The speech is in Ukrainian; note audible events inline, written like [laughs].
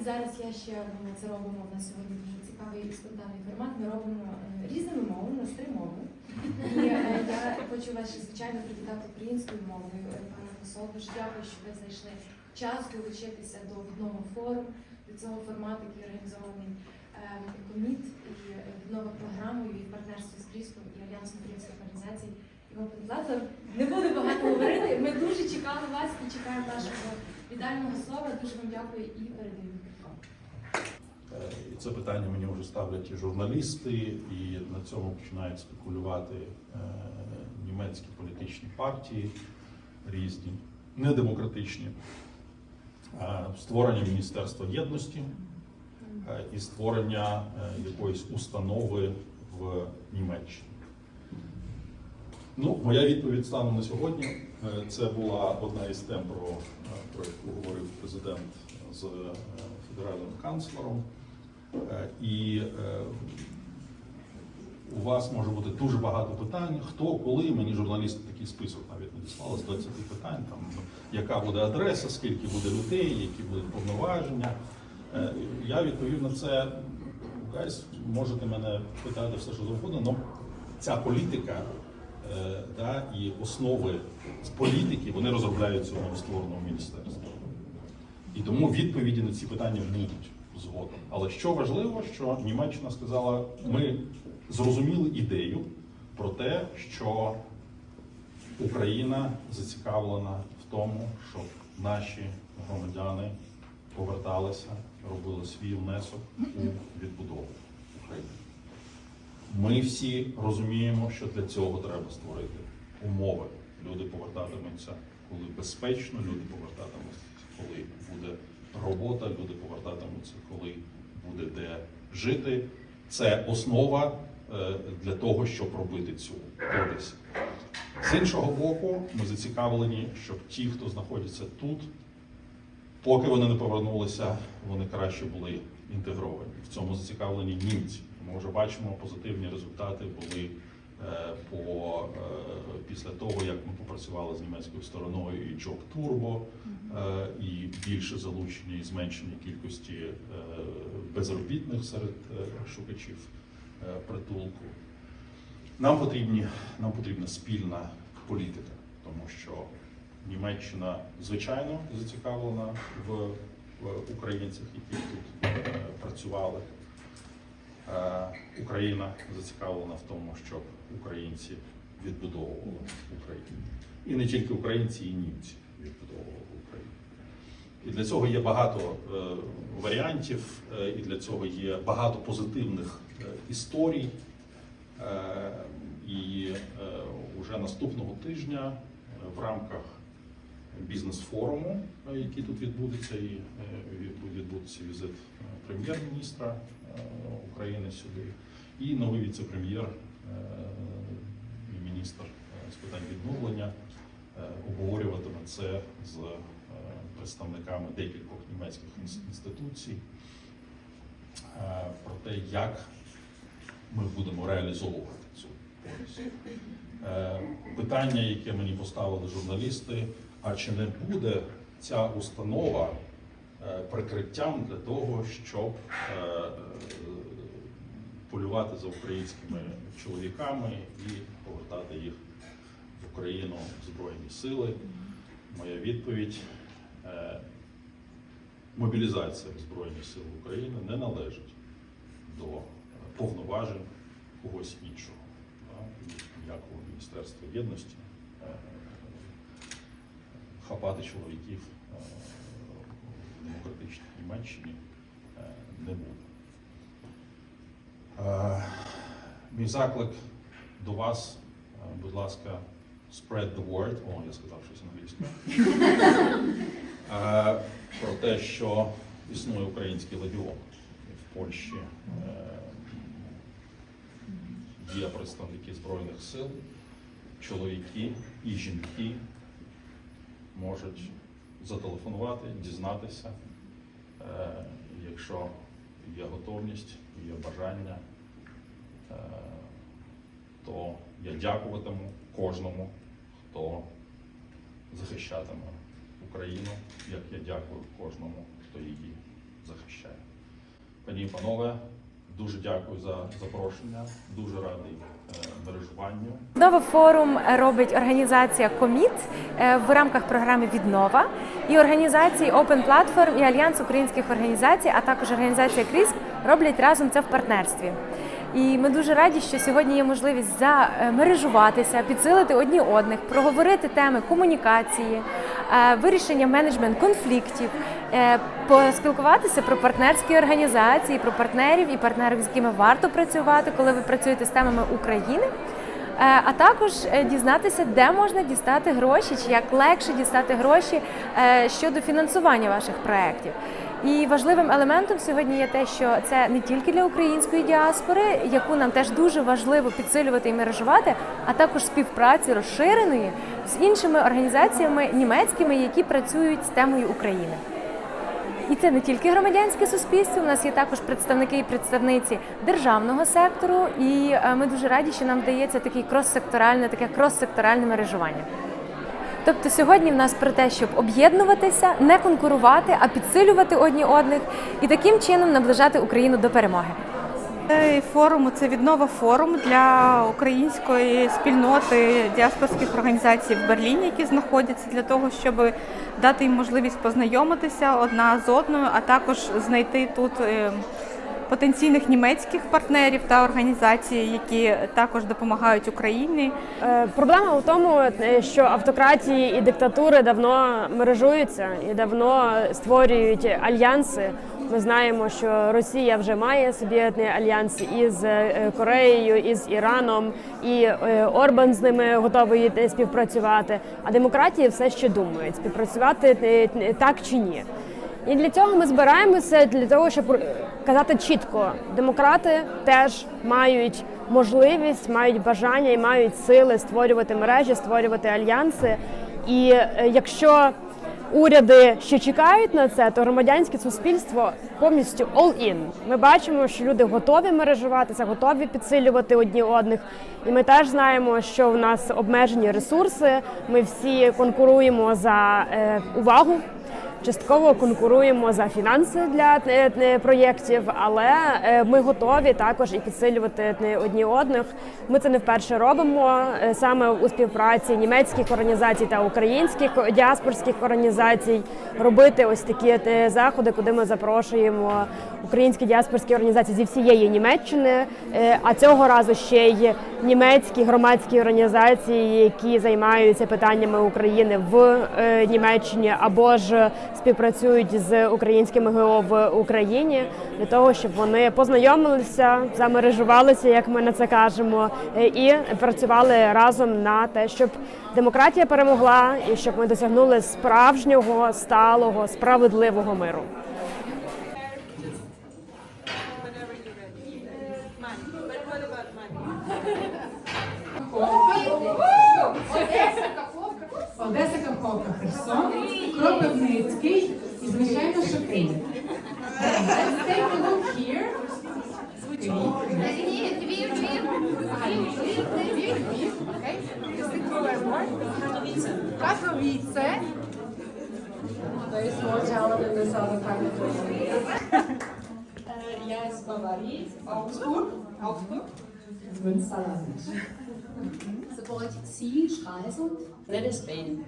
і зараз я ще ми це робимо. У нас сьогодні дуже цікавий і спонтанний формат. Ми робимо е, різними мовами, у нас три мови. І е, я хочу вас ще звичайно привітати українською мовою. Е, Пане посол, дуже дякую, що ви знайшли час долучитися до віднова форум, до цього формату, який організований коміт і віднова програмою і в партнерстві з Кріском і Альянсом українських організацій. Не буду багато говорити. Ми дуже чекали вас і чекаємо вашого віддального слова. Дуже вам дякую і передаю І це питання мені вже ставлять і журналісти, і на цьому починають спекулювати е, німецькі політичні партії різні, недемократичні. Е, Створення Міністерства єдності е, і створення якоїсь установи в Німеччині. Ну, моя відповідь станом на сьогодні. Це була одна із тем, про, про яку говорив президент з федеральним канцлером. Е, І е, у вас може бути дуже багато питань. Хто, коли мені журналісти такий список навіть надіслали з 20 питань, там яка буде адреса, скільки буде людей, які будуть повноваження. Е, Я відповів на це. Гайс, можете мене питати все, що завгодно, але ця політика да, і основи з політики вони розробляються у новоствореному міністерстві. І тому відповіді на ці питання будуть згодом. Але що важливо, що Німеччина сказала, ми зрозуміли ідею про те, що Україна зацікавлена в тому, щоб наші громадяни поверталися, робили свій внесок у відбудову України. Ми всі розуміємо, що для цього треба створити умови. Люди повертатимуться, коли безпечно, люди повертатимуться, робота, люди повертатимуться, коли буде де жити. Це основа е, для того, щоб робити цю поліс. З іншого боку, ми зацікавлені, щоб ті, хто знаходяться тут, поки вони не повернулися, вони краще були інтегровані. В цьому зацікавлені німці. Ми вже бачимо позитивні результати були е, по е, після того, як ми попрацювали з німецькою стороною і Джок Турбо, і більше залучення і зменшення кількості е, безробітних серед е, шукачів е, притулку. Нам потрібні, нам потрібна спільна політика, тому що Німеччина звичайно зацікавлена в, українцях, які тут е, працювали. Е, Україна зацікавлена в тому, щоб українці відбудовували Україну. І не тільки українці, і німці відбудовували Україну. І для цього є багато е, варіантів, е, і для цього є багато позитивних е, історій. І е, уже наступного тижня в рамках бізнес-форуму, який тут відбудеться, і відбудеться візит прем'єр-міністра України сюди, і новий віце-прем'єр міністр з питань відновлення е, обговорюватиме це з е, представниками декількох німецьких інституцій е, про те, як ми будемо реалізовувати цю полісу. Е, Питання, яке мені поставили журналісти, а чи не буде ця установа прикриттям для того, щоб полювати за українськими чоловіками і повертати їх в Україну в Збройні сили? Моя відповідь. е, Мобілізація Збройних сил України не належить до е, повноважень когось іншого. Ніякого Міністерства єдності е, хапати чоловіків в демократичній Німеччині не буде. Мій заклик до вас, будь ласка, spread the word. О, я сказав щось англійською. [laughs] Про те, що існує український легіон в Польщі. е, Є представники Збройних сил, чоловіки і жінки можуть зателефонувати, дізнатися, е, якщо є готовність, є бажання, е, то я дякуватиму кожному, хто захищатиме Україну, як я дякую кожному, хто її захищає. Пані і панове, дуже дякую за запрошення. Дуже радий е, мережуванню. Новий форум робить організація Коміт е, в рамках програми Віднова і організації Open Platform і Альянс українських організацій, а також організація CRISP роблять разом це в партнерстві. І ми дуже раді, що сьогодні є можливість замережуватися, підсилити одні одних, проговорити теми комунікації, е, вирішення менеджмент конфліктів, е, поспілкуватися про партнерські організації, про партнерів і партнерів, з якими варто працювати, коли ви працюєте з темами України. Е, А також е, дізнатися, де можна дістати гроші, чи як легше дістати гроші е, щодо фінансування ваших проєктів. І важливим елементом сьогодні є те, що це не тільки для української діаспори, яку нам теж дуже важливо підсилювати і мережувати, а також співпраці розширеної з іншими організаціями німецькими, які працюють з темою України. І це не тільки громадянське суспільство. У нас є також представники і представниці державного сектору, і е, ми дуже раді, що нам вдається такий крос-секторальне, таке крос-секторальне мережування. Тобто сьогодні в нас про те, щоб об'єднуватися, не конкурувати, а підсилювати одні одних і таким чином наближати Україну до перемоги. Цей форум це віднова форум для української спільноти діаспорських організацій в Берліні, які знаходяться для того, щоб дати їм можливість познайомитися одна з одною, а також знайти тут е, потенційних німецьких партнерів та організацій, які також допомагають Україні. Е, Проблема у тому, е, що автократії і диктатури давно мережуються і давно створюють альянси. Ми знаємо, що Росія вже має собі альянс із е, Кореєю, із Іраном, і Орбан з ними готовий співпрацювати. А демократії все ще думають, співпрацювати так чи ні. І для цього ми збираємося для того, щоб казати чітко: демократи теж мають можливість, мають бажання і мають сили створювати мережі, створювати альянси. І е, якщо уряди ще чекають на це, то громадянське суспільство повністю all in. Ми бачимо, що люди готові мережуватися, готові підсилювати одні одних. І ми теж знаємо, що в нас обмежені ресурси. Ми всі конкуруємо за е, увагу. Частково конкуруємо за фінанси для проєктів, але е, ми готові також і підсилювати одні одних. Ми це не вперше робимо е, саме у співпраці німецьких організацій та українських діаспорських організацій. Робити ось такі е, заходи, куди ми запрошуємо українські діаспорські організації зі всієї Німеччини. А цього разу ще й німецькі громадські організації, які займаються питаннями України в Німеччині або ж співпрацюють з українськими ГО в Україні для того, щоб вони познайомилися, замережувалися, як ми на це кажемо, е, і працювали разом на те, щоб демократія перемогла і щоб ми досягнули справжнього, сталого, справедливого миру. Äh, Я ist Баварии, Augsburg, Augsburg. Münsterland. Sobald Sie Sea, Schreisel, Little Spain.